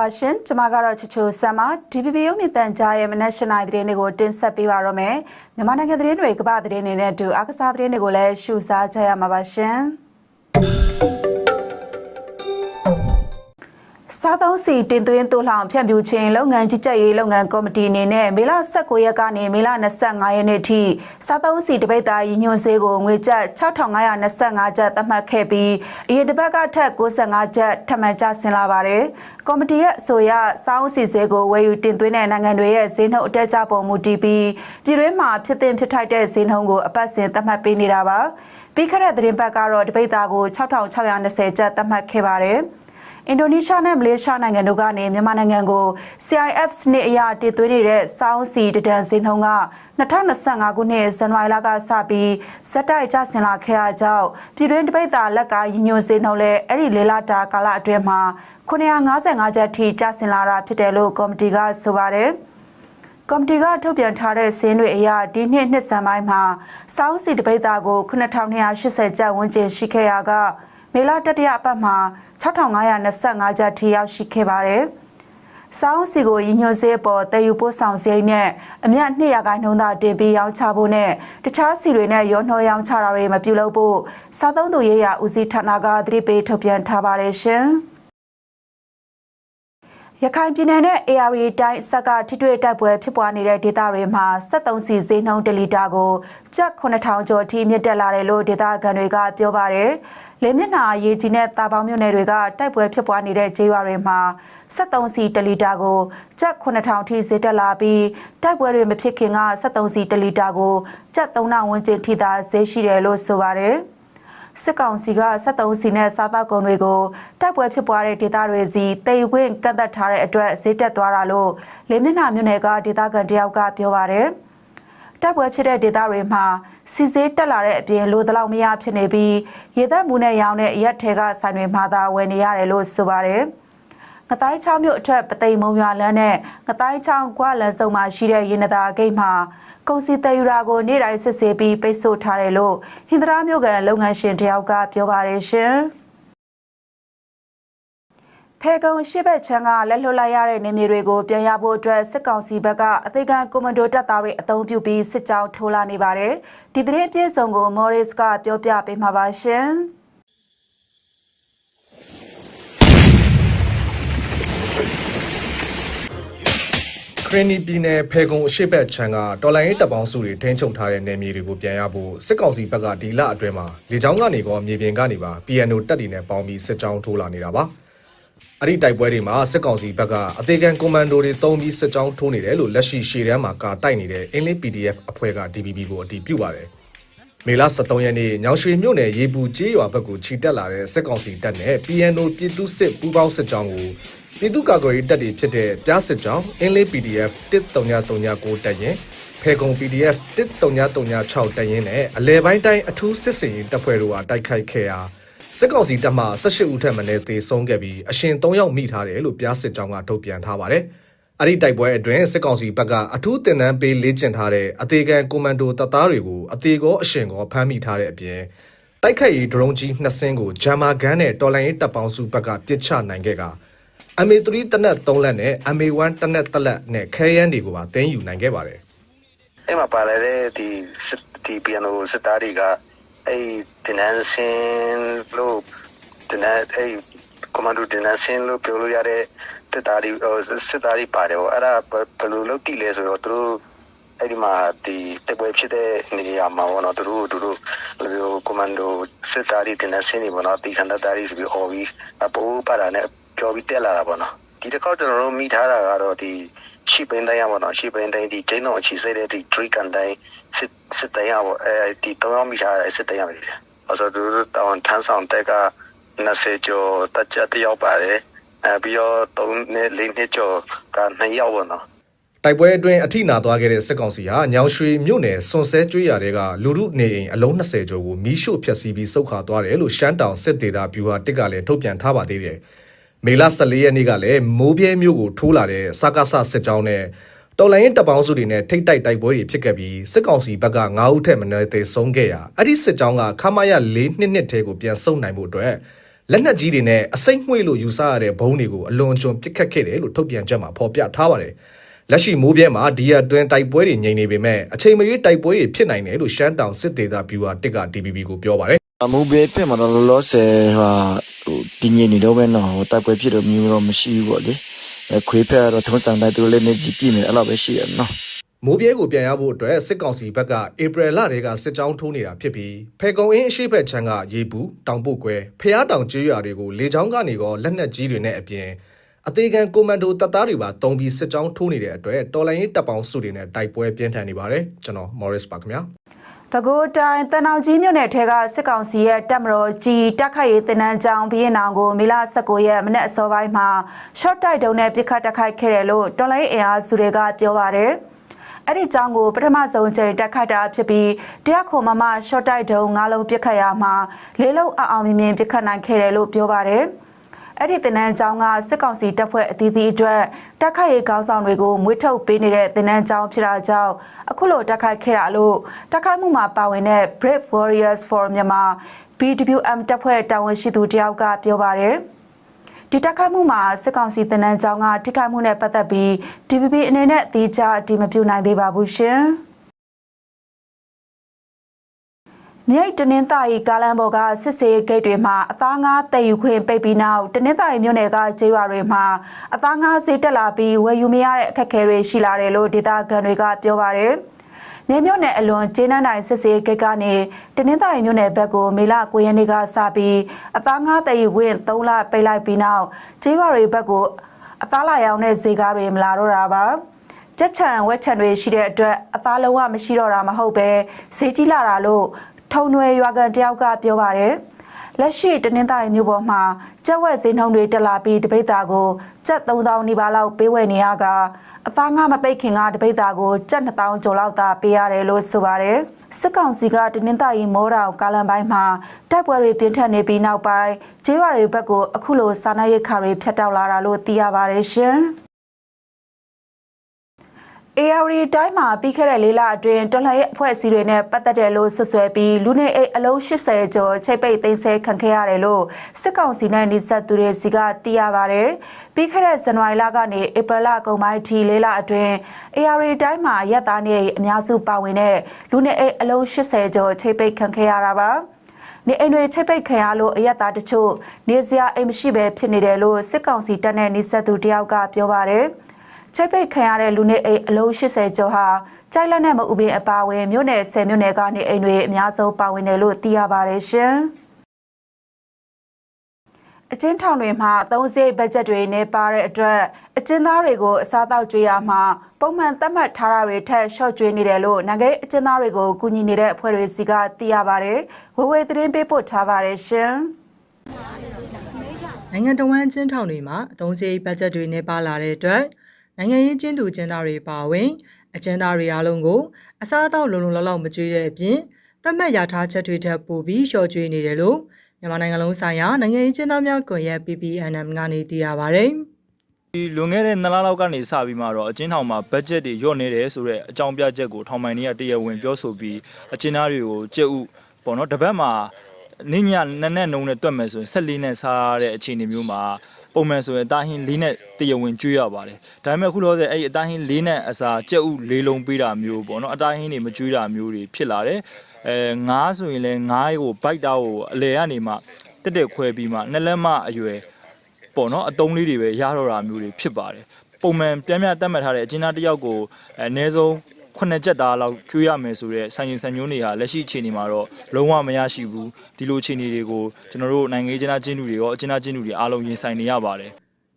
ပါရှင်ကျမကတော့ချချိုဆမ်မ DPP ရုပ်မြင့်တန်ကြားရဲ့မနက်ရှနိုင်သတင်းတွေကိုတင်ဆက်ပေးပါရမယ်မြန်မာနိုင်ငံသတင်းတွေကမ္ဘာသတင်းတွေနဲ့အတူအကစားသတင်းတွေကိုလည်းရှုစားကြရမှာပါရှင် စားသုံးစီတင်သွင်းတိုးလှောင်ဖြန့်ဖြူးခြင်းလုပ်ငန်းကြီးကြပ်ရေးလုပ်ငန်းကော်မတီအနေနဲ့မေလ19ရက်ကနေမေလ25ရက်နေ့ထိစားသုံးစီတပိတ်သားရည်ညွှန်းစေးကိုငွေကျပ်6525ကျပ်သတ်မှတ်ခဲ့ပြီးအရင်တစ်ပတ်ကထက်65ကျပ်ထပ်မံကျဆင်းလာပါတယ်။ကော်မတီရဲ့အဆိုအရစားအုပ်စီစေးကိုဝယ်ယူတင်သွင်းတဲ့နိုင်ငံတွေရဲ့ဈေးနှုန်းအတက်အကျပုံမူတည်ပြီးပြည်တွင်းမှာဖြစ်တင်ဖြစ်ထိုက်တဲ့ဈေးနှုန်းကိုအပတ်စဉ်သတ်မှတ်ပေးနေတာပါ။ပြီးခဲ့တဲ့သတင်းပတ်ကတော့တပိတ်သားကို6620ကျပ်သတ်မှတ်ခဲ့ပါတယ်။ အင်ဒိုနီးရှားနဲ့မလေးရှားနိုင်ငံတို့ကနေမြန်မာနိုင်ငံကို CIF စနစ်အရတည်သွင်းနေတဲ့စောင်းစီတဒန်စင်းနှုန်းက2025ခုနှစ်ဇန်နဝါရီလကစပြီးဇက်တိုက်ကျဆင်လာခဲ့တာကြောင့်ပြည်တွင်းတပိတ်တာလက်ကရည်ညွှန်းစင်းနှုန်းလဲအဲ့ဒီလေးလတာကာလအတွင်းမှာ955ကျပ်ထိကျဆင်လာတာဖြစ်တယ်လို့ကော်မတီကဆိုပါတယ်ကော်မတီကထုတ်ပြန်ထားတဲ့စင်းတွေအရဒီနှစ်နှစ်စံပိုင်းမှာစောင်းစီတပိတ်တာကို9280ကျပ်ဝန်းကျင်ရှိခဲ့ရာက မေလတတိယအပတ်မှာ6525ကျပ်ထိရောက်ရှိခဲ့ပါတယ်။စောင်းစီကိုရည်ညွှန်းစေးပေါ်တည်ယူပို့ဆောင်စေးနဲ့အမြတ်200ခိုင်နှုန်းသာတင်ပြီးရောင်းချဖို့နဲ့တခြားစီတွေနဲ့ရောနှောရောင်းချတာတွေမပြုလုပ်ဖို့စားသုံးသူရေးရာဦးစီးဌာနကသတိပေးထုတ်ပြန်ထားပါတယ်ရှင်။ ရခိုင်ပြည်နယ်နဲ့ AR တိုင်းစက်ကထိတွေ့တိုက်ပွဲဖြစ်ပွားနေတဲ့ဒေသတွေမှာ73စီဈေးနှုန်း1လီတာကိုကျပ်9000ကျော်ထိမြင့်တက်လာတယ်လို့ဒေသခံတွေကပြောပါတယ်။လေမျက်နှာရေကြီးနဲ့တာပေါင်းမြို့နယ်တွေကတိုက်ပွဲဖြစ်ပွားနေတဲ့ကျေးရွာတွေမှာ73စီ1လီတာကိုကျပ်9000ထိဈေးတက်လာပြီးတိုက်ပွဲတွေမဖြစ်ခင်က73စီ1လီတာကိုကျပ်3000ဝန်းကျင်ထိသာဈေးရှိတယ်လို့ဆိုပါတယ်။ စစ်ကောင်စီက73စီနဲ့စားသောက်ကုန်တွေကိုတိုက်ပွဲဖြစ်ပွားတဲ့ဒေသတွေစီတည်ယူခွင့်ကန့်သက်ထားတဲ့အတွက်ဈေးတက်သွားတာလို့လေမျက်နှာမြို့နယ်ကဒေသခံတယောက်ကပြောပါတယ်။တိုက်ပွဲဖြစ်တဲ့ဒေသတွေမှာစီစေးတက်လာတဲ့အပြင်လိုတလောက်မရဖြစ်နေပြီးရေသက်မှုနဲ့ရောင်းတဲ့ရက်ထဲကဆိုင်တွေမှာသာဝယ်နေရတယ်လို့ဆိုပါတယ်။ ငတိုင်းချောင်းမြို့အထက်ပသိမ်မုံရွာလမ်းနဲ့ငတိုင်းချောင်းကွာလမ်းစုံမှာရှိတဲ့ရင်နသာဂိတ်မှာကုန်စည်တည်ယူတာကိုနေ့တိုင်းစစ်ဆေးပြီးပိတ်ဆို့ထားတယ်လို့ဟင်္ဒရာမြို့ကန်လုပ်ငန်းရှင်တယောက်ကပြောပါတယ်ရှင်။ဖေကုံရှစ်ဘက်ချမ်းကလက်လွတ်လိုက်ရတဲ့နေမြေတွေကိုပြန်ရဖို့အတွက်စစ်ကောင်စီဘက်ကအသေးခံကွန်မန်ဒိုတပ်သားတွေအုံပြုပြီးစစ်ကြောင်းထိုးလာနေပါတယ်။ဒီသတင်းအပြည့်စုံကိုမော်ရစ်ကပြောပြပေးမှာပါရှင်။ ခရနီပြည်နယ်ဖေကုံအရှိတ်ဘက်ချမ်းကတော်လိုင်းရေးတပ်ပေါင်းစုတွေထိန်းချုပ်ထားတဲ့နယ်မြေတွေကိုပြန်ရဖို့စစ်ကောင်စီဘက်ကဒီလအတွင်းမှာလေကြောင်းကနေကောမြေပြင်ကနေပါ PNO တပ်တွေနဲ့ပေါင်းပြီးစစ်ကြောင်းထိုးလာနေတာပါအဲ့ဒီတိုက်ပွဲတွေမှာစစ်ကောင်စီဘက်ကအသေးခံကွန်မန်ဒိုတွေတုံးပြီးစစ်ကြောင်းထိုးနေတယ်လို့လက်ရှိရှေ့တန်းမှာကာတိုက်နေတဲ့အင်းလင်း PDF အဖွဲ့က DBB ကိုအတည်ပြုပါတယ်မေလ23ရက်နေ့ညောင်ရွှေမြို့နယ်ရေပူကျေးရွာဘက်ကိုခြိတက်လာတဲ့စစ်ကောင်စီတပ်နဲ့ PNO ပြည်သူစစ်ပူးပေါင်းစစ်ကြောင်းကို ပြည်သူ့ကာကွယ်ရေးတပ်တွေဖြစ်တဲ့ပြားစစ်ကြောင်းအင်းလေး PDF 13339တပ်ရင်ဖေကုံ PDF 13336တပ်ရင်နဲ့အလဲပိုင်းတိုင်းအထူးစစ်စင်ရေးတပ်ဖွဲ့တို့ကတိုက်ခိုက်ခဲ့ရာစစ်ကောင်စီတပ်မှ18ဦးထက်မနည်းသေဆုံးခဲ့ပြီးအရှင်3ယောက်မိထားတယ်လို့ပြားစစ်ကြောင်းကထုတ်ပြန်ထားပါတယ်အဲ့ဒီတိုက်ပွဲအတွင်းစစ်ကောင်စီဘက်ကအထူးတင်နန်းပေးလေ့ကျင့်ထားတဲ့အသေးခံကွန်မန်ဒိုတပ်သားတွေကိုအသေးကောအရှင်ကောဖမ်းမိထားတဲ့အပြင်တိုက်ခိုက်ရေးဒရုန်းကြီးနှစ်စင်းကိုဂျာမာဂန်နဲ့တော်လိုင်းရေးတပ်ပေါင်းစုဘက်ကပစ်ချနိုင်ခဲ့က MA3 တနက်3လက်နဲ့ MA1 တနက်1လက်နဲ့ခဲယမ်းတွေကိုပါတင်းယူနိုင်ခဲ့ပါတယ်အဲ့မှာပါလာတဲ့ဒီစစ်ဒီပီယနိုစစ်သားတွေကအဲ့ဒီနန်းစင်လို့ဒီနန်းအဲ့ကွန်မန်ဒိုဒီနန်းစင်လို့ပြောလို့ရတဲ့တပ်သားတွေဟိုစစ်သားတွေပါတယ်ဟိုအဲ့ဒါဘယ်ဘယ်လိုလုပ်တည်လဲဆိုတော့သူတို့အဲ့ဒီမှာဒီတပွဲဖြစ်တဲ့နေရာမှာဘောနော်သူတို့သူတို့ဘယ်လိုကွန်မန်ဒိုစစ်သားတွေဒီနန်းစင်တွေဘောနော်ဒီခန္ဓာသားတွေဆိုပြီးအော်ပြီးအပိုးပါတာနဲ့ ကြော်ပြီးတက်လာတာဘောနော်ဒီတစ်ခေါက်ကျွန်တော်တို့မိထားတာကတော့ဒီရှိပင်းတိုင်းရပါတော့ရှိပင်းတိုင်းဒီကျင်းတော့အချီစိတဲ့ဒီ tree ကန်တိုင်းစစ်စစ်တိုင်းရပါအဲဒီတော့ရောက်မိထားတဲ့စစ်တိုင်းရပါလေ။အဲဆိုသူတို့တောင်းထမ်းဆောင်တက်က20ကျော်တက်ကြတယောက်ပါတယ်။အဲပြီးတော့3နှစ်4နှစ်ကျော်က2ယောက်ပါတော့တိုက်ပွဲအတွင်းအထိနာသွားခဲ့တဲ့စစ်ကောင်စီဟာညောင်ရွှေမြို့နယ်စွန်ဆဲကျွေးရတဲ့ကလူမှုနေအိမ်အလုံး20ကျော်ကိုမီးရှို့ဖျက်ဆီးပြီးစုတ်ခါသွားတယ်လို့ရှမ်းတောင်စစ်ဒေသဗျူဟာတစ်ကလည်းထုတ်ပြန်ထားပါသေးတယ်။ မေလ14ရက်နေ့ကလည်းမိုးပြဲမြို့ကိုထိုးလာတဲ့စကားဆစစ်ကြောင်းနဲ့တော်လိုင်းရင်တပ်ပေါင်းစုတွေနဲ့ထိတ်တိုက်တိုက်ပွဲတွေဖြစ်ခဲ့ပြီးစစ်ကောင်စီဘက်က9ဦးထက်မနည်းသေဆုံးခဲ့ရာအဲ့ဒီစစ်ကြောင်းကခမာရ4နှစ်နှစ်ထဲကိုပြန်ဆုတ်နိုင်ဖို့အတွက်လက်နက်ကြီးတွေနဲ့အစိမ့်မှွေလို့ယူဆရတဲ့ဘုံတွေကိုအလွန်အကျွံပစ်ခတ်ခဲ့တယ်လို့ထုတ်ပြန်ချက်မှာဖော်ပြထားပါတယ်။လက်ရှိမိုးပြဲမှာဒီရအတွင်းတိုက်ပွဲတွေငြိမ်နေပေမဲ့အချိန်မရွေးတိုက်ပွဲတွေဖြစ်နိုင်တယ်လို့ရှမ်းတောင်စစ်ဒေသဗျူဟာတစ်က DPP ကိုပြောပါတယ် အမှုဘေးပြမှာတော့ လောလောဆယ်ဟာဟိုတည်ငြိမ်နေတော့ပဲနော်ဟိုတိုက်ပွဲဖြစ်တော့မျိုးတော့ မရှိဘူးပေါ့လေအဲခွေးဖက်ကတော့ ထုံးစံတိုင်း သူလည်းနေကြည့်ပြနေအဲ့လိုပဲ ရှိရနော် မိုးပြဲကို ပြန်ရဖို့အတွက် စစ်ကောင်စီဘက်က ဧပြီလတည်းက စစ်ကြောင်းထိုးနေတာဖြစ်ပြီးဖေကုံအင်း အရှိဘက်ချမ်းက ရေဘူးတောင်ပုတ်ကွဲဖျားတောင် ကျေးရွာတွေကို လေကြောင်းကနေကော လက်နက်ကြီးတွေနဲ့အပြင် အသေးခံ ကွန်မန်ဒိုတပ်သားတွေပါတုံးပြီး စစ်ကြောင်းထိုးနေတဲ့အတွက် တော်လိုင်းရေးတပ်ပေါင်းစုတွေနဲ့ တိုက်ပွဲပြင်းထန်နေပါတယ် ကျွန်တော် Morris ပါခင်ဗျာ ပဲခူးတိုင်းတန်အောင်ကြီးမြို့နယ်ထဲကစစ်ကောင်စီရဲ့တပ်မတော်ကြီးတက်ခတ်ရေးတင်နန်းကြောင်ဘီရင်နောင်ကိုမေလ19ရက်မနေ့အစောပိုင်းမှာ short တိုက်တုံနဲ့ပြစ်ခတ်တက်ခိုက်ခဲ့တယ်လို့တော်လိုင်းအင်အားစုတွေကပြောပါတယ်။အဲ့ဒီကြောင်ကိုပထမဆုံးချိန်တက်ခတ်တာဖြစ်ပြီးတရားခုံမမ short တိုက်တုံ၅လုံးပြစ်ခတ်ရမှာလေးလုံးအအောင်မြင်မြင်ပြစ်ခတ်နိုင်ခဲ့တယ်လို့ပြောပါတယ်။ အဲ့ဒီတင်နန်းကျောင်းကစစ်ကောင်စီတပ်ဖွဲ့အသီးသီးအတွက်တက်ခိုက်ရေးကောင်းဆောင်တွေကိုမွေးထုတ်ပေးနေတဲ့တင်နန်းကျောင်းဖြစ်တာကြောင့်အခုလိုတက်ခိုက်ခဲ့တာလို့တက်ခိုက်မှုမှာပါဝင်တဲ့ Brave Warriors for Myanmar BWM တပ်ဖွဲ့တာဝန်ရှိသူတယောက်ကပြောပါတယ်ဒီတက်ခိုက်မှုမှာစစ်ကောင်စီတင်နန်းကျောင်းကထိခိုက်မှုနဲ့ပတ်သက်ပြီး DPP အနေနဲ့အသေးချအတည်မပြုနိုင်သေးပါဘူးရှင်။ မြိတ်တနင်္သာရီကားလမ်းပေါ်ကစစ်စေးဂိတ်တွေမှာအသားငါးတည်ယူခွင့်ပိတ်ပြီးနောက်တနင်္သာရီမြို့နယ်ကကျေးရွာတွေမှာအသားငါးဈေးတက်လာပြီးဝယ်ယူမရတဲ့အခက်အခဲတွေရှိလာတယ်လို့ဒေသခံတွေကပြောပါတယ်။နေမြို့နယ်အလွန်ကျေးနန်းတိုင်းစစ်စေးဂိတ်ကနေတနင်္သာရီမြို့နယ်ဘက်ကိုမေလ9ရက်နေ့ကစပြီးအသားငါးတည်ယူခွင့်3လပိတ်လိုက်ပြီးနောက်ကျေးရွာတွေဘက်ကိုအသားလာရောင်းတဲ့ဈေးကားတွေမလာတော့တာပါ။ကြက်ချံဝက်ချံတွေရှိတဲ့အတွက်အသားလုံးဝမရှိတော့တာမဟုတ်ပဲဈေးကြီးလာတာလို့ ထုံနွယ်ရွာကန်တယောက်ကပြောပါတယ်လက်ရှိတနင်္သာရီမြို့ပေါ်မှာကြက်ဝက်ဈေးနှုန်းတွေတက်လာပြီးတပိတ်တာကိုကြက်3000နီးပါးလောက်ပေးဝယ်နေရကအသားငါမပိတ်ခင်ကတပိတ်တာကိုကြက်2000ကျော်လောက်သာပေးရတယ်လို့ဆိုပါတယ်စစ်ကောင်စီကတနင်္သာရီမောတောင်ကာလန်ပိုင်းမှာတိုက်ပွဲတွေပြင်းထန်နေပြီးနောက်ပိုင်းကျေးရွာတွေဘက်ကိုအခုလိုစာနာရိတ်ခါတွေဖျက်တောက်လာတာလို့သိရပါတယ်ရှင်။ AR တိုင်းမှာပြီးခဲ့တဲ့လေးလအတွင်းတော်လှန်ရေးအဖွဲ့အစည်းတွေနဲ့ပတ်သက်တယ်လို့ဆွဆွဲပြီးလူနေအိတ်အလုံး80ကျော်ချိတ်ပိတ်သိမ်းဆည်းခံခဲ့ရတယ်လို့စစ်ကောင်စီနဲ့နှိစက်သူတွေစီကသိရပါတယ်။ပြီးခဲ့တဲ့ဇန်နဝါရီလကနေဧပြီလကုန်ပိုင်းထိလေးလအတွင်း AR တိုင်းမှာရက်သားနေအများစုပါဝင်တဲ့လူနေအိတ်အလုံး80ကျော်ချိတ်ပိတ်ခံခဲ့ရတာပါ။နေအိမ်တွေချိတ်ပိတ်ခံရလို့အရက်သားတချို့နေစရာအိမ်မရှိပဲဖြစ်နေတယ်လို့စစ်ကောင်စီတပ်နဲ့နှိစက်သူတယောက်ကပြောပါတယ်။ ချိတ်ပိတ်ခံရတဲ့လူနေအိမ်အလုံး80ကျော်ဟာကြိုက်လက်နဲ့မဥပင်းအပါအဝင်မြို့နယ်10မြို့နယ်ကနေအိမ်တွေအများဆုံးပါဝင်တယ်လို့သိရပါတယ်ရှင်။အကျဉ်းထောင်တွေမှာအသုံးစရိတ်ဘတ်ဂျက်တွေနဲ့ပါတဲ့အတွက်အကျဉ်းသားတွေကိုအစားအသောက်ကြွေးရမှာပုံမှန်သတ်မှတ်ထားတာတွေထက်ရှော့ကျွေးနေတယ်လို့နိုင်ငံအကျဉ်းသားတွေကိုကူညီနေတဲ့အဖွဲ့တွေစီကသိရပါတယ်။ဝေဝေသတင်းပေးပို့ထားပါတယ်ရှင်။နိုင်ငံတော်ဝန်ကျင်းထောင်တွေမှာအသုံးစရိတ်ဘတ်ဂျက်တွေနဲ့ပါလာတဲ့အတွက် နိုင်ငံရေးကျင်းသူကျင်းသားတွေပါဝင်အကျဉ်းသားတွေအားလုံးကိုအစားအသောက်လုံလုံလောက်လောက်မကျွေးတဲ့အပြင်တတ်မှတ်ရထားချက်တွေထပ်ပို့ပြီးလျှော့ကျွေးနေတယ်လို့မြန်မာနိုင်ငံလုံးဆိုင်ရာနိုင်ငံရေးကျင်းသားများကွန်ရက် PPNM ကနေသိရပါဗျဒီလွန်ခဲ့တဲ့နှစ်လလောက်ကနေစပြီးမှတော့အချင်းထောင်မှာ budget တွေညော့နေတယ်ဆိုတော့အကြောင်းပြချက်ကိုထောင်ပိုင်တွေကတရားဝင်ပြောဆိုပြီးအချင်းသားတွေကိုကြက်ဥပေါ့နော်တစ်ပတ်မှာနင်းညနက်နဲ့နှုံနဲ့တွက်မယ်ဆိုရင်14နဲ့စားတဲ့အခြေအနေမျိုးမှာ ပုံမှန်ဆိုရင်အသားဟင်း၄နဲ့တရားဝင်ကျွေးရပါတယ်ဒါပေမဲ့အခုလောဆယ်အဲ့ဒီအသားဟင်း၄နဲ့အစားကြက်ဥ၄လုံးပေးတာမျိုးပေါ့နော်အသားဟင်းတွေမကျွေးတာမျိုးတွေဖြစ်လာတယ်အဲငါးဆိုရင်လည်းငါးကိုဘိုက်တာကိုအလဲကနေမှတက်တက်ခွဲပြီးမှနှစ်လက်မအရွယ်ပေါ့နော်အတုံးလေးတွေပဲရတော့တာမျိုးတွေဖြစ်ပါတယ်ပုံမှန်ပြန်ပြတတ်မှတ်ထားတဲ့အကျဉ်းသားတစ်ယောက်ကိုအဲအနည်းဆုံး ခုနှစ်ချက်သားလောက်ကျွေးရမယ်ဆိုတော့ဆိုင်ရင်ဆိုင်ညွှန်းတွေဟာလက်ရှိအခြေအနေမှာတော့လုံးဝမရရှိဘူးဒီလိုအခြေအနေတွေကိုကျွန်တော်တို့နိုင်ငံရေးကျင်းသားကျင်းသူတွေရောအကျဉ်းသားကျင်းသူတွေအားလုံးရင်ဆိုင်နေရပါတယ်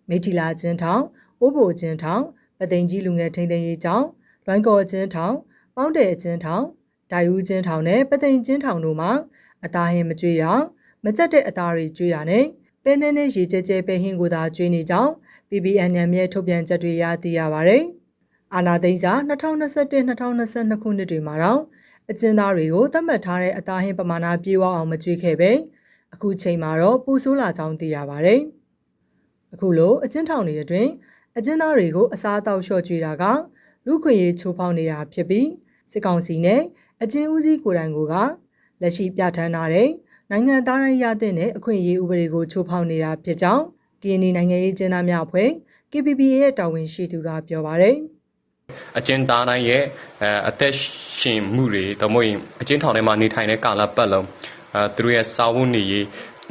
မိထီလာကျင်းထောင်အိုးဘိုကျင်းထောင်ပသိမ်ကြီးလူငယ်ထိန်သိမ်းရေးကျောင်းလွိုင်းကော်ကျင်းထောင်ပေါင်းတယ်ကျင်းထောင်ဒိုင်ဦးကျင်းထောင်နဲ့ပသိမ်ကျင်းထောင်တို့မှာအသားဟင်းမကျွေးရမကြက်တဲ့အသားတွေကျွေးရနဲ့ပဲနဲ့နဲ့ရေကျဲကျဲပဲဟင်းကိုသာကျွေးနေကြောင်း PBNM ရဲ့ထုတ်ပြန်ချက်တွေရသိရပါတယ်။ အာနာသိန်းစာ2021-2022ခုနှစ်တွေမှာတော့အကျဉ်းသားတွေကိုသတ်မှတ်ထားတဲ့အသားဟင်းပမာဏပြေဝအောင်မကျွေးခဲ့ပဲအခုချိန်မှာတော့ပူဆိုးလာကြောင်းသိရပါတယ်။အခုလိုအကျဉ်းထောင်တွေအတွင်းအကျဉ်းသားတွေကိုအစားအသောက်လျှော့ကျွေးတာကလူခွင့်ရေးချိုးဖောက်နေတာဖြစ်ပြီးစစ်ကောင်စီနဲ့အကျဉ်းဦးစီးကိုယ်တိုင်ကလက်ရှိပြဋ္ဌာန်းထားတဲ့နိုင်ငံသားတိုင်းရတဲ့အခွင့်အရေးဥပဒေကိုချိုးဖောက်နေတာဖြစ်ကြောင်း KNY နိုင်ငံရေးကျင်းသားများအဖွဲ့ KPPA ရဲ့တာဝန်ရှိသူကပြောပါတယ် အကျဉ်းသားတိုင်းရဲ့အဲအသက်ရှင်မှုတွေတမို့ရင်အကျဉ်းထောင်ထဲမှာနေထိုင်တဲ့ကာလပတ်လုံးအဲသူတို့ရဲ့စာဝတ်နေရေး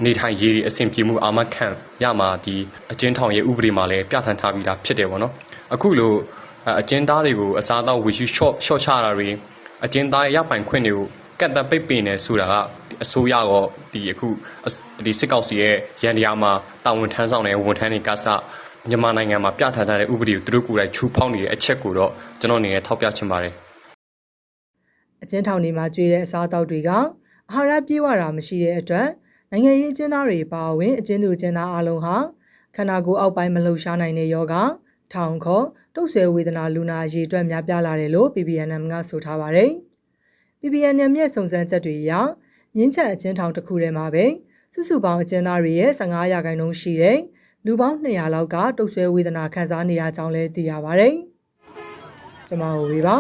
နေထိုင်ရေးတွေအဆင်ပြေမှုအာမခံရမှာဒီအကျဉ်းထောင်ရဲ့ဥပဒေမှာလည်းပြဋ္ဌာန်းထားပြီးသားဖြစ်တယ်ပေါ့နော်အခုလိုအဲအကျဉ်းသားတွေကိုအစားအသောက်ဝေယူ short short ချတာတွေအကျဉ်းသားရဲ့ရပိုင်ခွင့်တွေကိုကတ်တပိတ်ပင်နေဆိုတာကအစိုးရရောဒီအခုဒီစစ်ကောက်စီရဲ့ရန်တရားမှာတာဝန်ထမ်းဆောင်တဲ့ဝန်ထမ်းတွေကစ မြန်မာနိုင်ငံမှာပြဋ္ဌာန်းထားတဲ့ဥပဒေကိုသူတို့ကိုယ်တိုင်ချူဖောက်နေတဲ့အချက်ကိုတော့ကျွန်တော်အနေနဲ့ထောက်ပြချင်ပါတယ်။အကျဉ်းထောင်တွေမှာကျွေးတဲ့အစားအသောက်တွေကအာဟာရပြည့်ဝတာမရှိတဲ့အတွက်နိုင်ငံရေးအကျဉ်းသားတွေပါဝင်အကျဉ်းသူအကျဉ်းသားအလုံးဟာခန္ဓာကိုယ်အောက်ပိုင်းမလှုပ်ရှားနိုင်တဲ့ယောဂထောင်ခေါ်တုပ်ဆွဲဝေဒနာလူနာအရေးအတွက်များပြားလာတယ်လို့ PBNM ကဆိုထားပါတယ်။ PBNM ရဲ့စုံစမ်းချက်တွေအရမြင်းချက်အကျဉ်းထောင်တစ်ခုထဲမှာပဲစုစုပေါင်းအကျဉ်းသားတွေရဲ့15ရာခိုင်နှုန်းရှိတဲ့ လူပေါင်း200လောက်ကတုပ်ဆွဲဝေဒနာခံစားနေရကြောင်းလည်းသိရပါတယ်။ကျွန်မတို့ဝေပါ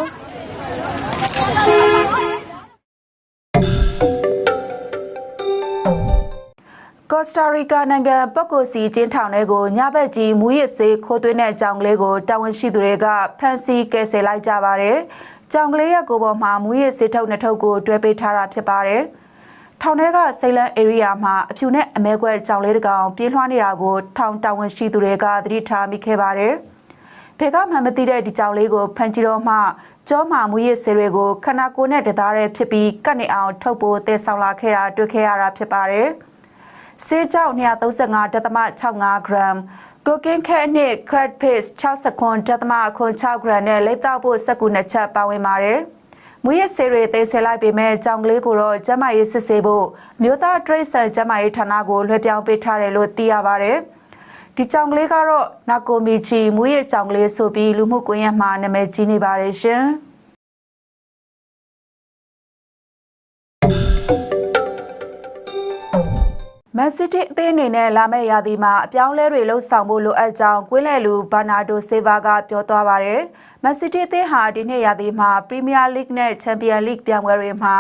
ကော့စတာရီကာနိုင်ငံပတ်ကိုစီကျင်းထောင်တွေကိုညဘက်ကြီးမူရစ်စေးခိုးသွင်းတဲ့အကြောင်းကလေးကိုတာဝန်ရှိသူတွေကဖမ်းဆီးကယ်ဆယ်လိုက်ကြပါတယ်။ကြောင်ကလေးရဲ့ကိုယ်ပေါ်မှာမူရစ်စေးထုတ်နှစ်ထုပ်ကိုတွဲပေးထားတာဖြစ်ပါတယ်။ ထောင်ထဲကစိတ်လန်း area မှာအဖြူနဲ့အမဲခွက်ကြောင်လေးတစ်ကောင်ပြေးလွှားနေတာကိုထောင်တာဝန်ရှိသူတွေကသတိထားမိခဲ့ပါတယ်။ဖေကမှန်မသိတဲ့ဒီကြောင်လေးကိုဖမ်းကြည့်တော့မှကြောမာမူရစ်စေးတွေကိုခန္ဓာကိုယ်နဲ့တသားတည်းဖြစ်ပြီးကတ်နေအောင်ထုတ်ဖို့တည်ဆောင်လာခဲ့တာတွေ့ခဲ့ရတာဖြစ်ပါတယ်။ဆေးကြောင့်235.65 gram ကိုကင်းခဲအနှစ် crack paste 60ခွန်6.6 gram နဲ့လိပ်တောက်ဖို့စက္ကူနှစ်ချက်ပါဝင်ပါတယ်။ မူရဆေးတွေသိမ်းဆည်းလိုက်ပေမဲ့ကြောင်ကလေးကိုတော့ကျမရေးစစ်ဆေးဖို့မြို့သားတရိတ်ဆန်ကျမရေးဌာနကိုလွှဲပြောင်းပေးထားတယ်လို့သိရပါတယ်။ဒီကြောင်ကလေးကတော့နာကိုမီချီမူရကြောင်ကလေးဆိုပြီးလူမှုကွန်ရက်မှာနာမည်ကြီးနေပါတယ်ရှင်။ Man City အသင်းအနေနဲ့လာမယ့်ရာသီမှာအပြောင်းလဲတွေလှုပ်ဆောင်ဖို့လိုအပ်ကြောင်းကွင်းလယ်လူဘာနာဒိုဆေးဗာကပြောသွားပါတယ်။ Man City အသင်းဟာဒီနှစ်ရာသီမှာ Premier League နဲ့ Champion League ပြိုင်ပွဲတွေမှာ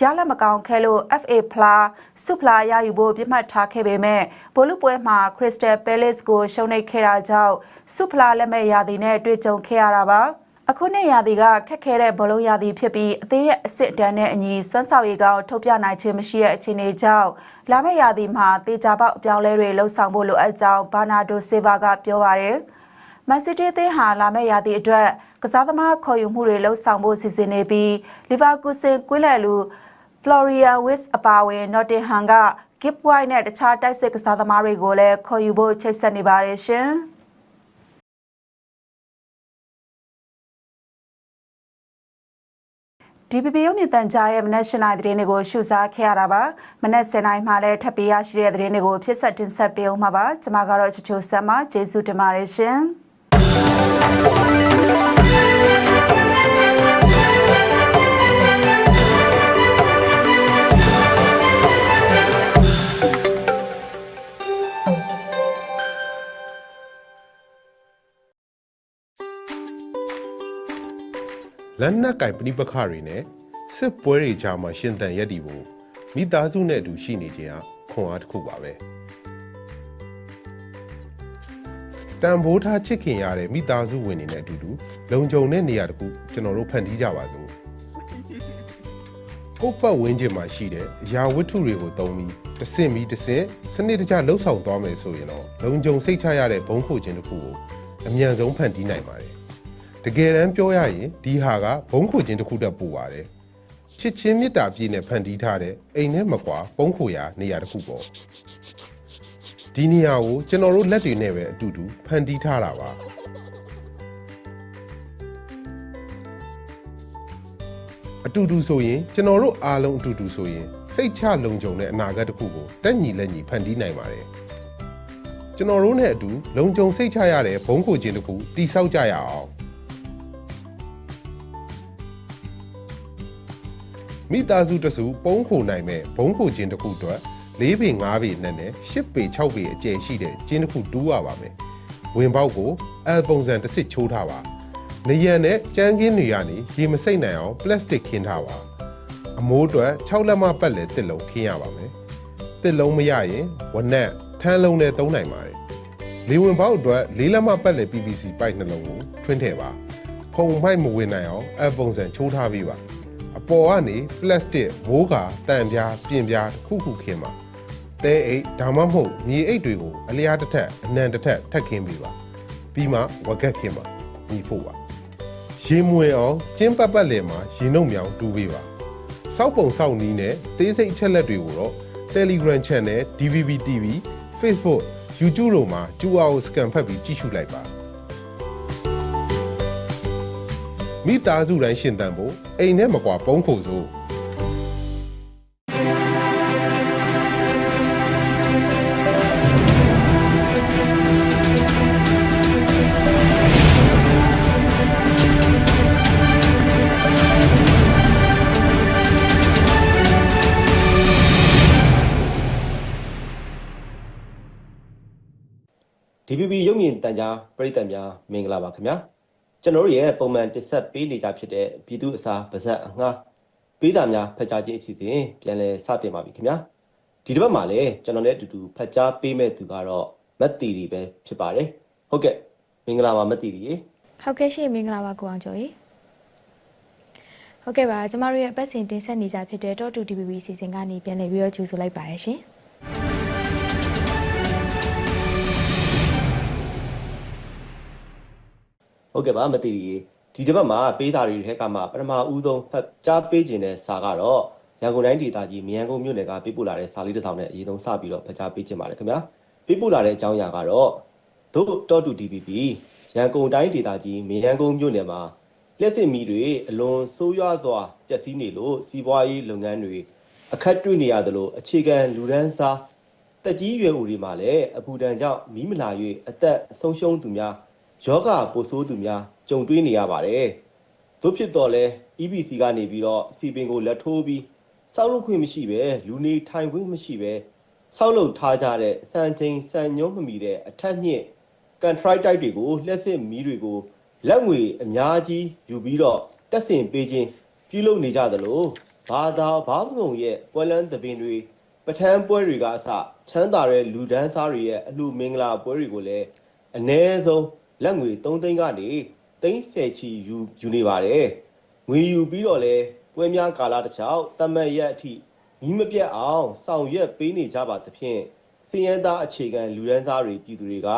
ရလဒ်မကောင်းခဲ့လို့ FA ဖလားဆုဖလားရယူဖို့ပြတ်မှတ်ထားခဲ့ပေမဲ့ဘိုလ်လူပွဲမှာ Crystal Palace ကိုရှုံးနိမ့်ခဲ့တာကြောင့်ဆုဖလားလက်မဲ့ရာသီနဲ့တွေ့ကြုံခဲ့ရတာပါ။ အခုနှစ်ရာသီကခက်ခဲတဲ့ဘောလုံးရာသီဖြစ်ပြီးအသေးရဲ့အစ်စ်တန်းနဲ့အညီစွမ်းဆောင်ရည်ကောင်းထုတ်ပြနိုင်ခြင်းမရှိတဲ့အခြေအနေကြောင့်လာမယ့်ရာသီမှာတေချာပေါက်အပြောင်းလဲတွေလှုပ်ဆောင်ဖို့လိုအပ်ကြောင်းဘာနာဒိုဆေဗာကပြောပါရယ်မန်စီးတီးအသင်းဟာလာမယ့်ရာသီအတွက်ကစားသမားခေါ်ယူမှုတွေလှုပ်ဆောင်ဖို့စီစဉ်နေပြီးလီဗာကူဆင်ကွင်းလယ်လူဖလော်ရီယန်ဝစ်အပါအဝင်နော်တင်ဟန်ကဂစ်ဝိုင်နဲ့တခြားတိုက်စစ်ကစားသမားတွေကိုလည်းခေါ်ယူဖို့ချိတ်ဆက်နေပါတယ်ရှင်။ DPP ရုပ်မြင်သံကြားရဲ့မနက်၈နိုင်သတင်းတွေကိုရှုစားခဲ့ရတာပါမနက်၁၀နိုင်မှလည်းထပ်ပြီးရရှိတဲ့သတင်းတွေကိုဖြစ်ဆက်တင်ဆက်ပေးအောင်ပါပါကျွန်မကတော့ချချိုဆမ်မကျေးဇူးတင်ပါတယ်ရှင် လက်နက်ကင်ပဋိပက္ခတွေနဲ့စစ်ပွဲတွေကြားမှာရှင်သန်ရက်တည်ဖို့မိသားစုနဲ့အတူရှိနေခြင်းဟာခွန်အားတစ်ခုပါပဲတန်ဖိုးထားချစ်ခင်ရတဲ့မိသားစုဝင်တွေနဲ့အတူတူလုံခြုံတဲ့နေရာတစ်ခုကျွန်တော်တို့ဖန်တီးကြပါစို့ကိုယ့်ပတ်ဝန်းကျင်မှာရှိတဲ့အရာဝတ္ထုတွေကိုသုံးပြီးတစ်စင့်ပြီးတစ်စင့်စနစ်တကျလှုပ်ဆောင်သွားမယ်ဆိုရင်တော့လုံခြုံစိတ်ချရတဲ့ဘုံခိုခြင်းတစ်ခုကိုအမြန်ဆုံးဖန်တီးနိုင်ပါတယ် တကယ်တမ်းပြောရရင်ဒီဟာကဘုံခိုခြင်းတစ်ခုတည်းပိုပါတယ်ချစ်ချင်းမေတ္တာပြည့်နဲ့ဖန်တီးထားတဲ့အိမ်နဲ့မကွာဘုံခိုရာနေရာတစ်ခုပေါ့ဒီနေရာကိုကျွန်တော်တို့လက်တွေနဲ့ပဲအတူတူဖန်တီးထားတာပါအတူတူဆိုရင်ကျွန်တော်တို့အားလုံးအတူတူဆိုရင်စိတ်ချလုံခြုံတဲ့အနာဂတ်တစ်ခုကိုတက်ညီလက်ညီဖန်တီးနိုင်ပါတယ်ကျွန်တော်တို့နဲ့အတူလုံခြုံစိတ်ချရတဲ့ဘုံခိုခြင်းတစ်ခုတိဆောက်ကြရအောင် မိသားစုတစုပုံးခိုနိုင်မဲ့ဘုံခိုခြင်းတစ်ခုအတွက်၄ပေ၅ပေနဲ့နဲ့၈ပေ၆ပေအကျယ်ရှိတဲ့ကျင်းတစ်ခုတူးရပါမယ်ဝင်ပေါက်ကိုအယ်ပုံစံတစ်စစ်ချိုးထားပါနေရံနဲ့ကြမ်းကင်းတွေကနေရေမစိမ့်နိုင်အောင်ပလတ်စတစ်ခင်းထားပါအမိုးအတွက်6လက်မပတ်လည်တစ်လုံးခင်းရပါမယ်တစ်လုံးမရရင်ဝနက်ထန်းလုံးနဲ့သုံးနိုင်ပါတယ်လေဝင်ပေါက်အတွက်၄လက်မပတ်လည် PVC ပိုက်နှလုံးကိုထွင်းထည့်ပါဖုံမိုက်မဝင်နိုင်အောင်အပုံစံချိုးထားပေးပါ အပေါ်ကနေပလတ်စတစ်မိုးကာတန်ပြားပြင်ပြားတစ်ခုခုခင်းပါတဲအိတ်ဒါမှမဟုတ်မြေအိတ်တွေကိုအလျားတစ်ထက်အနံတစ်ထက်ထပ်ခင်းပေးပါပြီးမှဝက်ကက်ခင်းပါညီဖို့ပါရေမွေအောင်ကျင်းပတ်ပတ်လည်မှာရေနှုတ်မြောင်တူပေးပါစောက်ပုံစောက်နီးနဲ့သေးစိတ်အချက်လက်တွေကိုတော့ Telegram Channel DVB TV Facebook YouTube တို့မှာကျူအောင် scan ဖတ်ပြီးကြည့်ရှုလိုက်ပါ မိသားစုတိုင်းရှင်သန်ဖို့အိမ်နဲ့မကွာပုံးဖို့စို့ DPP ရုပ်မြင်တန်ကြားပရိသတ်များမင်္ဂလာပါခင်ဗျာ ကျွန်တော်တို့ရဲ့ပုံမှန်တင်ဆက်ပေးနေကြဖြစ်တဲ့ပြည်သူအစားဗဇက်အငှားပေးတာများဖတ်ကြားခြင်းအစီအစဉ်ပြန်လည်စတင်ပါပြီခင်ဗျာဒီတစ်ပတ်မှာလည်းကျွန်တော်နဲ့အတူတူဖတ်ကြားပေးမဲ့သူကတော့မတ်တီရီပဲဖြစ်ပါတယ်ဟုတ်ကဲ့မင်္ဂလာပါမတ်တီရီရေဟုတ်ကဲ့ရှင်မင်္ဂလာပါကိုအောင်ကျော်ရေဟုတ်ကဲ့ပါကျမတို့ရဲ့အပတ်စဉ်တင်ဆက်နေကြဖြစ်တဲ့ Talk to DBB စီစဉ်ကနေပြန်လည်ပြီးတော့ကြိုဆိုလိုက်ပါရရှင် ဟုတ်ကဲ့ပါမတီရီရေဒီတစ်ပတ်မှာပေးတာတွေထဲကမှပထမဦးဆုံးဖတ်ကြားပေးခြင်းတဲ့စာကတော့ရန်ကုန်တိုင်းဒေသကြီးမြန်ကုန်မြို့နယ်ကပေးပို့လာတဲ့စာလေးတစ်စောင်နဲ့အရေးဆုံးစပြီးတော့ဖတ်ကြားပေးခြင်းပါတယ်ခင်ဗျာပေးပို့လာတဲ့အကြောင်းအရာကတော့တို့ Talk to DBB ရန်ကုန်တိုင်းဒေသကြီးမြန်ကုန်မြို့နယ်မှာလျှက်စစ်မီတွေအလွန်ဆိုးရွားစွာပျက်စီးနေလို့စီးပွားရေးလုပ်ငန်းတွေအခက်တွေ့နေရသလိုအခြေခံလူဒန်းစားတက်ကြီးရွယ်ဦးတွေမှာလည်းအပူဒဏ်ကြောင့်မီးမလာ၍အသက်ဆုံးရှုံးသူများ ယောဂပိုဆိုးသူများကြုံတွေ့နေရပါတယ်။တို့ဖြစ်တော့လဲ EBC ကနေပြီးတော့စီပင်ကိုလက်ထိုးပြီးစောက်လုပ်ခွင့်မရှိပဲလူနေထိုင်ခွင့်မရှိပဲစောက်လုပ်ထားကြတဲ့စံချိန်စံညုံးမမီတဲ့အထက်မြင့်ကန်ထရိုက်တိုက်တွေကိုလျှက်စစ်မီးတွေကိုလက်ငွေအများကြီးယူပြီးတော့တက်ဆင်ပေးခြင်းပြုလုပ်နေကြသလိုဘာသာဘာမှမစုံရဲ့ပွဲလန်းသပင်တွေပထမ်းပွဲတွေကအစချမ်းသာတဲ့လူဒန်းစားတွေရဲ့အလှမင်္ဂလာပွဲတွေကိုလည်းအ ਨੇ ဆုံး လက်ငွေ3သိန်းကနေ30ချီယူယူနေပါတယ်ငွေယူပြီးတော့လဲပွဲများကာလတစ်ချောက်တတ်မှတ်ရက်အထိမီးမပြတ်အောင်ဆောင်ရွက်ပေးနေကြပါသဖြင့်စည်ရဲသားအခြေခံလူရန်သားတွေပြည်သူတွေက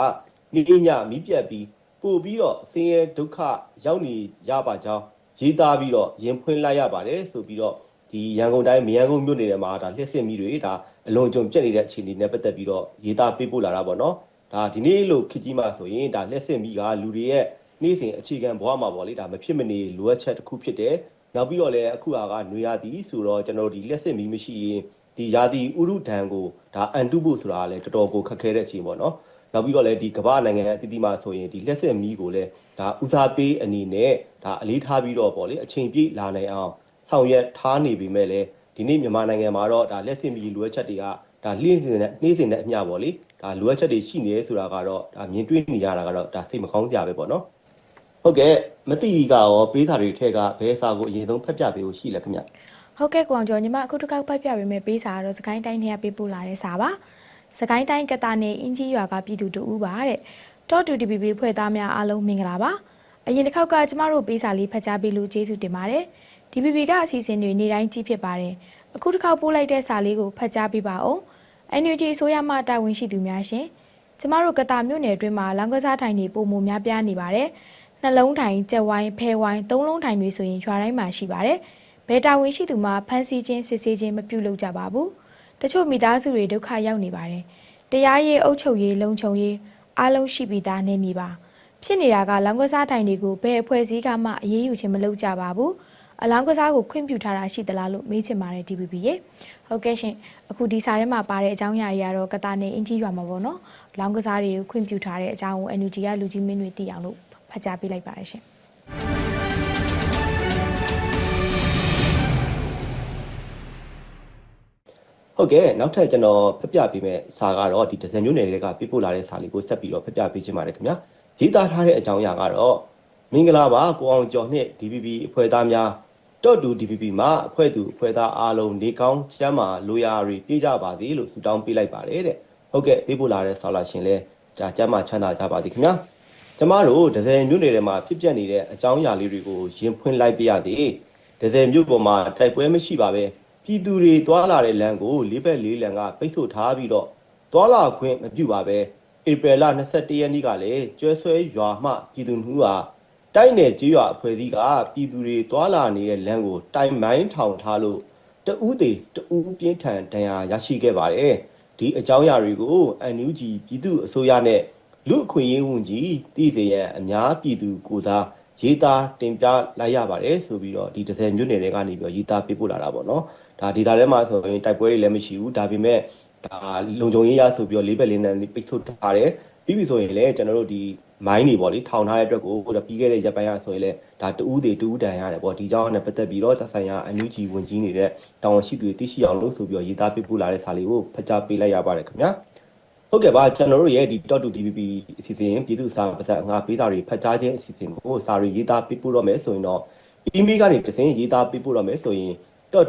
နေ့ညမီးပြတ်ပြီးပို့ပြီးတော့စည်ရဲဒုက္ခရောက်နေရပါကြောင်းရေးသားပြီးတော့ရင်ဖွင့်လိုက်ရပါတယ်ဆိုပြီးတော့ဒီရန်ကုန်တိုင်းမရန်ကုန်မြို့နယ်ထဲမှာဒါလျှက်စစ်မီးတွေဒါအလွန်ကြုံပြက်နေတဲ့အခြေအနေနဲ့ပတ်သက်ပြီးတော့ရေးသားပေးပို့လာတာပေါ့နော် ဒါဒီနေ့လို့ခေတ်ကြီးမှာဆိုရင်ဒါလက်စစ်မိကလူတွေရဲ့နေ့စဉ်အခြေခံဘဝမှာပေါ့လေဒါမဖြစ်မနေလိုအပ်ချက်တစ်ခုဖြစ်တယ်။နောက်ပြီးတော့လည်းအခုဟာကຫນွေရသည်ဆိုတော့ကျွန်တော်တို့ဒီလက်စစ်မိမရှိရင်ဒီရာသီဥရုဒဏ်ကိုဒါအန်တုဖို့ဆိုတာကလည်းတော်တော်ကိုခက်ခဲတဲ့အချိန်ပေါ့နော်။နောက်ပြီးတော့လည်းဒီကမ္ဘာနိုင်ငံအသီးသီးမှာဆိုရင်ဒီလက်စစ်မိကိုလည်းဒါဦးစားပေးအနေနဲ့ဒါအလေးထားပြီးတော့ပေါ့လေအချိန်ပြည့်လာနိုင်အောင်ဆောင်ရွက်ထားနေပြီမဲ့လည်းဒီနေ့မြန်မာနိုင်ငံမှာတော့ဒါလက်စစ်မိလိုအပ်ချက်တွေကဒါလင်းစင်နဲ့နှေးစင်နဲ့အမျှပေါ့လေ ဒါလိုအပ်ချက်တွေရှိနေရဲဆိုတာကတော့ဒါမြင်တွေ့နေရတာကတော့ဒါစိတ်မကောင်းစရာပဲပေါ့နော်ဟုတ်ဟုတ်ကဲ့မတိကရောပေးစာတွေထက်ကဘဲစာကိုအရင်ဆုံးဖတ်ပြပေးလို့ရှိလဲခင်ဗျဟုတ်ကဲ့ကိုအောင်ကျော်ညီမအခုတစ်ခေါက်ဖတ်ပြပေးမယ်ပေးစာကတော့စကိုင်းတိုင်းထဲကပေးပို့လာတဲ့စာပါစကိုင်းတိုင်းကတာနယ်အင်းကြီးရွာကပြည်သူတူဦးပါတဲ့တော့တူ DPP ဖွဲ့သားများအားလုံးမင်္ဂလာပါအရင်တစ်ခေါက်ကကျမတို့ပေးစာလေးဖတ်ကြားပေးလို့ကျေးဇူးတင်ပါတယ် DPP ကအစီအစဉ်တွေနေ့တိုင်းကြည့်ဖြစ်ပါတယ်အခုတစ်ခေါက်ပို့လိုက်တဲ့စာလေးကိုဖတ်ကြားပေးပါအောင် NUG အစိုးရမှတာဝန်ရှိသူများရှင်ကျမတို့ကတာမြို့နယ်အတွင်းမှာလောင်ကစားထိုင်တွေပုံမများပြားနေပါတယ်နှလုံးထိုင်ကြက်ဝိုင်းဖဲဝိုင်းသုံးလုံးထိုင်တွေဆိုရင်ရွာတိုင်းမှာရှိပါတယ်ဘယ်တာဝန်ရှိသူမှဖမ်းဆီးခြင်းစစ်ဆေးခြင်းမပြုလုပ်ကြပါဘူးတချို့မိသားစုတွေဒုက္ခရောက်နေပါတယ်တရားရေးအုပ်ချုပ်ရေးလုံခြုံရေးအားလုံးရှိပြီးသားနေမိပါဖြစ်နေတာကလောင်ကစားထိုင်တွေကိုဘယ်အဖွဲ့အစည်းကမှအရေးယူခြင်းမလုပ်ကြပါဘူး အလောင်းကစားကိုခွင့်ပြုထားတာရှိသလားလို့မေးချင်ပါတယ် DPP ရေဟုတ်ကဲ့ရှင်အခုဒီစာထဲမှာပါတဲ့အကြောင်းအရာတွေကတော့ကတာနေအင်ကြီးရွာမှာပေါ့နော်လောင်းကစားတွေကိုခွင့်ပြုထားတဲ့အကြောင်းကို NUG ကလူကြီးမင်းတွေသိအောင်လို့ဖတ်ကြားပေးလိုက်ပါတယ်ရှင်ဟုတ်ကဲ့နောက်ထပ်ကျွန်တော်ဖတ်ပြပေးမယ့်စာကတော့ဒီဒဇယ်မျိုးနယ်တွေကပြပို့လာတဲ့စာလေးကိုဆက်ပြီးတော့ဖတ်ပြပေးချင်ပါတယ်ခင်ဗျာရေးသားထားတဲ့အကြောင်းအရာကတော့မင်္ဂလာပါကိုအောင်ကျော်နှင့် DPP အဖွဲ့သားများ တော့တူ DPP မှာအဖွဲ့သူအဖွဲ့သားအားလုံးနေကောင်းချမ်းမာလိုရာတွေပြည့်ကြပါသည်လို့ဆုတောင်းပေးလိုက်ပါတယ်တဲ့ဟုတ်ကဲ့ပြပို့လာတဲ့ဆောလာရှင်လဲじゃကျမ်းမာချမ်းသာကြပါသည်ခင်ဗျာကျမတို့ဒဇယ်မျိုးနယ်တွေမှာဖြစ်ပျက်နေတဲ့အကြောင်းအရာလေးတွေကိုရင်ဖွင့်လိုက်ပြရသည်ဒဇယ်မျိုးပေါ်မှာတိုက်ပွဲမရှိပါပဲပြည်သူတွေတွာလာတဲ့လမ်းကိုလေးဘက်လေးလမ်းကပိတ်ဆို့ထားပြီးတော့တွာလာခွင့်မပြုပါပဲဧပြီလ22ရက်နေ့ကလည်းကျွဲဆွဲရွာမှပြည်သူနှူးဟာ တိုက်နယ်ကြီးရွာအဖွဲ့အစည်းကပြည်သူတွေတွာလာနေတဲ့လမ်းကိုတိုင်မိုင်းထောင်ထားလို့တဦးသေးတဦးပြင်းထန်ဒဏ်ရာရရှိခဲ့ပါတယ်ဒီအကြောင်းအရာတွေကို NUG ပြည်သူအစိုးရနဲ့လူအခွင့်အရေးဝန်ကြီးတည်စေရန်အများပြည်သူကိုစားရေးသားတင်ပြလိုက်ရပါတယ်ဆိုပြီးတော့ဒီ30မြို့နယ်တွေကနေပြီးတော့ရေးသားပေးပို့လာတာပေါ့နော်ဒါဒေတာထဲမှာဆိုရင်တိုက်ပွဲတွေလည်းမရှိဘူးဒါပေမဲ့ဒါလုံခြုံရေးရဆိုပြီးတော့လေးဘက်လေးနဲ့ပိတ်ဆို့ထားတယ်ပြီးပြီဆိုရင်လည်းကျွန်တော်တို့ဒီ မိုင်းတွေပေါ့လေထောင်ထားတဲ့အတွက်ကိုပြီးခဲ့တဲ့ရက်ပိုင်းကဆိုရင်လည်းဒါတူးတွေတူးတန်ရတယ်ပေါ့ဒီကြောင်းနဲ့ပတ်သက်ပြီးတော့သက်ဆိုင်ရာ NUG ဝင်ကြီးနေတဲ့တောင်ရှိသူတွေသိရှိအောင်လို့ဆိုပြီးတော့ရေးသားပေးပို့လာတဲ့စာလေးကိုဖတ်ကြားပေးလိုက်ရပါတယ်ခင်ဗျာဟုတ်ကဲ့ပါကျွန်တော်တို့ရဲ့ဒီ .2dpp အစီအစဉ်ပြည်သူစာပါဇက်ငါပေးစာတွေဖတ်ကြားခြင်းအစီအစဉ်ကိုစာတွေရေးသားပေးပို့တော့မယ်ဆိုရင်တော့ email ကနေတစ်ဆင့်ရေးသားပေးပို့တော့မယ်ဆိုရင်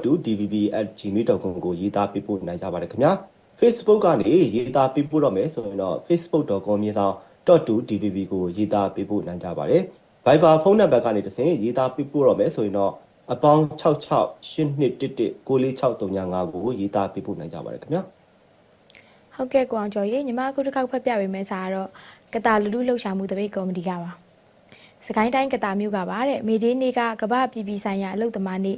.2dpp@gmail.com ကိုရေးသားပေးပို့နိုင်ကြပါတယ်ခင်ဗျာ Facebook ကနေရေးသားပေးပို့တော့မယ်ဆိုရင်တော့ facebook.com မြေသား www.2dvb ကိုရေးသားပေးပို့နိုင်ကြပါတယ်။ Viber ဖုန်းနံပါတ်ကနေတဆင့်ရေးသားပေးပို့ရမယ်ဆိုရင်တော့အပေါင်း668211946395ကိုရေးသားပေးပို့နိုင်ကြပါတယ်ခင်ဗျာ။ဟုတ်ကဲ့ကောင်ကျော်ရေညီမအခုတစ်ခေါက်ဖတ်ပြပေးမယ့်စာကတော့ကတာလူလူလှုပ်ရှားမှုတပိတ်ကော်မတီကပါ။စကိုင်းတိုင်းကတာမြို့ကပါတဲ့မေဒေးနေ့ကကမ္ဘာပြည်ပြည်ဆိုင်ရာအလုပ်သမားနေ့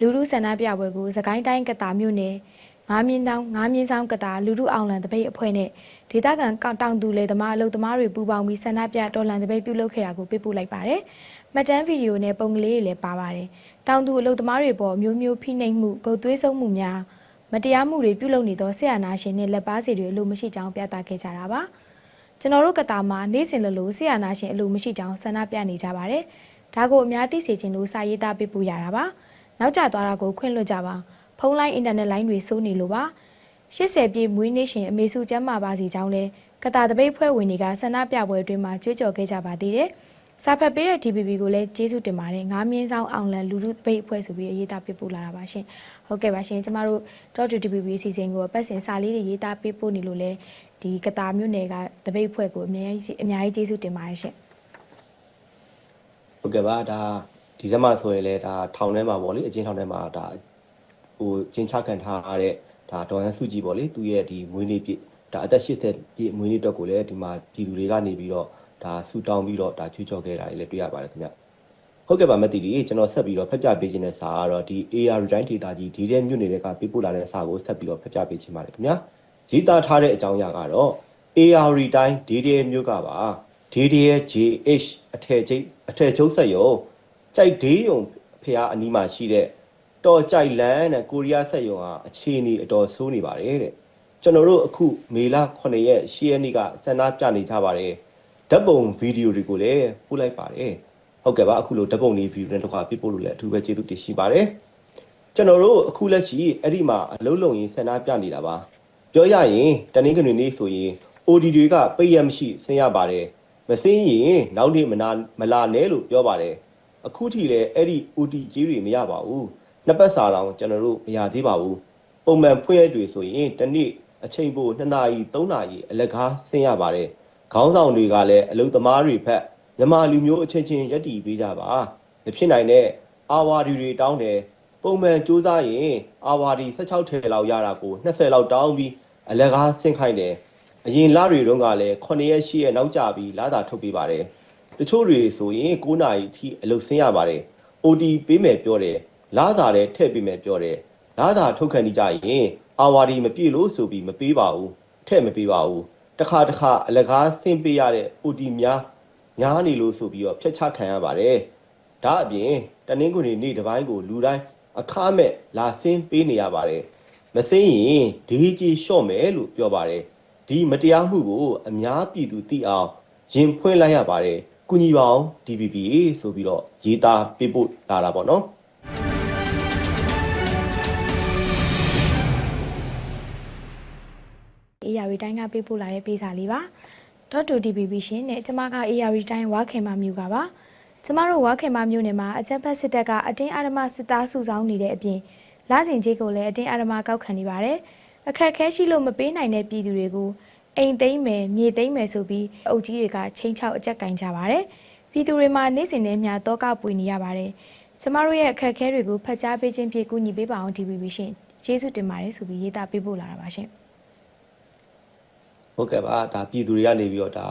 လူလူဆန္ဒပြပွဲကိုစကိုင်းတိုင်းကတာမြို့နယ် ငါးမြင်းတောင်ငါးမြင်းဆောင်ကတာလူလူအောင်လံတပိတ်အဖွဲ့နဲ့ဒေသခံတောင်သူလေသမားအလုပ်သမားတွေပူးပေါင်းပြီးဆန္ဒပြတော်လှန်တပိတ်ပြုလုပ်ခဲ့တာကိုပြပို့လိုက်ပါတယ်မှတ်တမ်းဗီဒီယိုနဲ့ပုံကလေးတွေလည်းပါပါတယ်တောင်သူအလုပ်သမားတွေပေါ်မျိုးမျိုးဖိနှိပ်မှုဂုတ်သွေးဆုံးမှုများမတရားမှုတွေပြုလုပ်နေသောဆရာနာရှင်နဲ့လက်ပါစီတွေအလိုမရှိကြောင်းပြသခဲ့ကြတာပါကျွန်တော်တို့ကတာမှာနေ့စဉ်လိုလိုဆရာနာရှင်အလိုမရှိကြောင်းဆန္ဒပြနေကြပါတယ်ဒါကိုအများသိစေခြင်းလို့စာရေးသားပေးပို့ရတာပါနောက်ကျသွားတာကိုခွင့်လွှတ်ကြပါ ဖုန်းလိုင်းအင်တာနက်လိုင်းတွေစိုးနေလို့ပါ80ပြည့်မွေးနေ့ရှင်အမေစုကျမ်းမာပါစီကြောင်းလဲကတာတပိတ်ဖွဲ့ဝင်တွေကဆန္ဒပြပွဲအတွင်းမှာကြွေးကြော်ခဲ့ကြပါသေးတယ်စာဖတ်ပေးတဲ့ DPP ကိုလည်းကျေးဇူးတင်ပါတယ်ငါးမြင်းဆောင်အောင်လန်လူလူပိတ်အဖွဲ့ဆိုပြီးရေးသားပေးပို့လာတာပါရှင်ဟုတ်ကဲ့ပါရှင်ကျမတို့ .DPP အစီအစဉ်ကိုပတ်စင်စာလေးတွေရေးသားပေးပို့နေလို့လဲဒီကတာမြို့နယ်ကတပိတ်အဖွဲ့ကိုအများကြီးအများကြီးကျေးဇူးတင်ပါတယ်ရှင်ဟုတ်ကဲ့ပါဒါဒီထဲမှာဆိုရင်လည်းဒါထောင်ထဲမှာပေါ့လေအချင်းထောင်ထဲမှာဒါ ဟိုချင်းချခံထားတဲ့ဒါဒေါ်ဟန်စုကြည်ပေါ့လေသူရဲ့ဒီမွေးနေ့ပြည့်ဒါအသက်80ပြည့်မွေးနေ့အတွက်ကိုလည်းဒီမှာပြည်သူတွေကနေပြီးတော့ဒါဆူတောင်းပြီးတော့ဒါချွေးကြော်ခဲ့တာတွေလည်းတွေ့ရပါတယ်ခင်ဗျဟုတ်ကဲ့ပါမသိဒီကျွန်တော်ဆက်ပြီးတော့ဖက်ပြပေးခြင်းတဲ့စာကတော့ဒီ AR တိုင်းဒေတာကြီးဒီတဲ့မြို့နယ်တွေကပေးပို့လာတဲ့စာကိုဆက်ပြီးတော့ဖက်ပြပေးခြင်းပါတယ်ခင်ဗျာရေးသားထားတဲ့အကြောင်းအရာကတော့ AR တိုင်းဒီတဲ့မြို့ကပါ DDJH အထည်ချိတ်အထည်ချုပ်ဆက်ရုံကြိုက်ဒေးယုံဖျားအနီးမှာရှိတဲ့ တော်ကြိုက်လန်းနဲ့ကိုရီးယားဆက်ရုံဟာအခြေအနေအတော်ဆိုးနေပါတယ်တဲ့ကျွန်တော်တို့အခုမေလ9ရက်10ရက်နေ့ကဆန္ဒပြနေကြပါတယ်ဓာတ်ပုံဗီဒီယိုတွေကိုလည်းပို့လိုက်ပါတယ်ဟုတ်ကဲ့ပါအခုလိုဓာတ်ပုံလေးဗီဒီယိုနဲ့တော့ပြပို့လို့လည်းအထူးပဲကျေးဇူးတင်ရှိပါတယ်ကျွန်တော်တို့အခုလက်ရှိအဲ့ဒီမှာအလုံးလုံးရင်ဆန္ဒပြနေတာပါပြောရရင်တနင်္ဂနွေနေ့ဆိုရင် OD တွေကပိတ်ရမရှိဆင်းရပါတယ်မစင်းရင်နောက်နေ့မနာမလာနဲ့လို့ပြောပါတယ်အခုထိလည်းအဲ့ဒီ OT ကြီးတွေမရပါဘူး နှစ်ပတ်စာတောင်ကျွန်တော်တို့မရသေးပါဘူးပုံမှန်ဖွင့်ရက်တွေဆိုရင်တစ်နေ့အချိန်ပို2နာရီ3နာရီအလကားဆင်းရပါတယ်ခေါင်းဆောင်တွေကလည်းအလုပ်သမားတွေဖက်မြန်မာလူမျိုးအချင်းချင်းယက်တီပေးကြပါမဖြစ်နိုင်တဲ့အာဝါဒီတွေတောင်းတယ်ပုံမှန်စူးစမ်းရင်အာဝါဒီ16ထည်လောက်ရတာကို20လောက်တောင်းပြီးအလကားဆင်းခိုင်းတယ်အရင်လတွေတုန်းကလည်း9ရက်10ရက်နောက်ကျပြီးလာတာထုတ်ပေးပါတယ်တချို့တွေဆိုရင်9နာရီအထိအလုပ်ဆင်းရပါတယ် OT ပေးမယ်ပြောတယ် လာစာလည်းထည့်ပေးမယ်ပြောတယ်လာစာထုတ်ခံနေကြရင်အာဝါဒီမပြည့်လို့ဆိုပြီးမပေးပါဘူးထည့်မပေးပါဘူးတခါတခါအလကားဆင်းပေးရတဲ့ OT များညားနေလို့ဆိုပြီးတော့ဖျက်ချခံရပါတယ်ဒါအပြင်တနင်္ဂနွေနေ့တစ်ပိုင်းကိုလူတိုင်းအခမဲ့လာဆင်းပေးနေရပါတယ်မဆင်းရင်ဒီကြီးလျှော့မယ်လို့ပြောပါတယ်ဒီမတရားမှုကိုအများပြည်သူသိအောင်ရင်ဖွင့်လိုက်ရပါတယ်ကုညီပါအောင် DPP ဆိုပြီးတော့ရေးသားပေးပို့လာတာပေါ့နော် AR တိုင်းကပေးပို့လာတဲ့ပေးစာလေးပါ။ .2DBB ရှင်နဲ့ကျမက AR တိုင်းဝါခင်မမျိုးကပါ။ကျမတို့ဝါခင်မမျိုးနယ်မှာအကြက်ဖက်စစ်တပ်ကအတင်းအဓမ္မစစ်သားစုဆောင်းနေတဲ့အပြင်လစဉ်ကြီးကိုလည်းအတင်းအဓမ္မကောက်ခံနေပါတယ်။အခက်ခဲရှိလို့မပေးနိုင်တဲ့ပြည်သူတွေကိုအိမ်သိမ်းမယ်မြေသိမ်းမယ်ဆိုပြီးအုပ်ကြီးတွေကချိန်ချောက်အကြက်ကင်ကြပါတယ်။ပြည်သူတွေမှာနေ့စဉ်နဲ့မျှတောကပွေနေရပါတယ်။ကျမတို့ရဲ့အခက်ခဲတွေကိုဖတ်ကြားပေးခြင်းဖြင့်ကူညီပေးပါအောင် DBB ရှင်။ကျေးဇူးတင်ပါတယ်ဆိုပြီးရေးသားပေးပို့လာတာပါရှင်။ ဟုတ်ကဲ့ပါဒါပြည်သူတွေကနေပြီးတော့ဒါ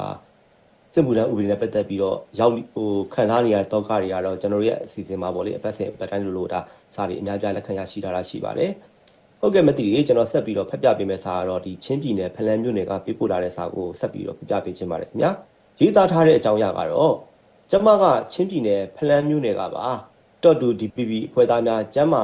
စစ်မှုထမ်းဥပဒေနဲ့ပတ်သက်ပြီးတော့ရောက်ဟိုခံစားနေရတဲ့တောကတွေကတော့ကျွန်တော်တို့ရဲ့အစီအစဉ်မှာပေါ့လေအပတ်စဉ်ပတ်တိုင်းလိုလိုဒါစာတွေအများပြားလက်ခံရရှိတာရှိပါတယ်ဟုတ်ကဲ့မသိဘူးကျွန်တော်ဆက်ပြီးတော့ဖတ်ပြပေးမယ့်စာကတော့ဒီချင်းပြည်နယ်ဖလန်းမြို့နယ်ကပေးပို့လာတဲ့စာကိုဆက်ပြီးတော့ဖတ်ပြပေးခြင်းပါတယ်ခင်ဗျာရေးသားထားတဲ့အကြောင်းအရာကတော့ကျမကချင်းပြည်နယ်ဖလန်းမြို့နယ်ကပါ .2 DPP အဖွဲ့သားများကျမ်းမာ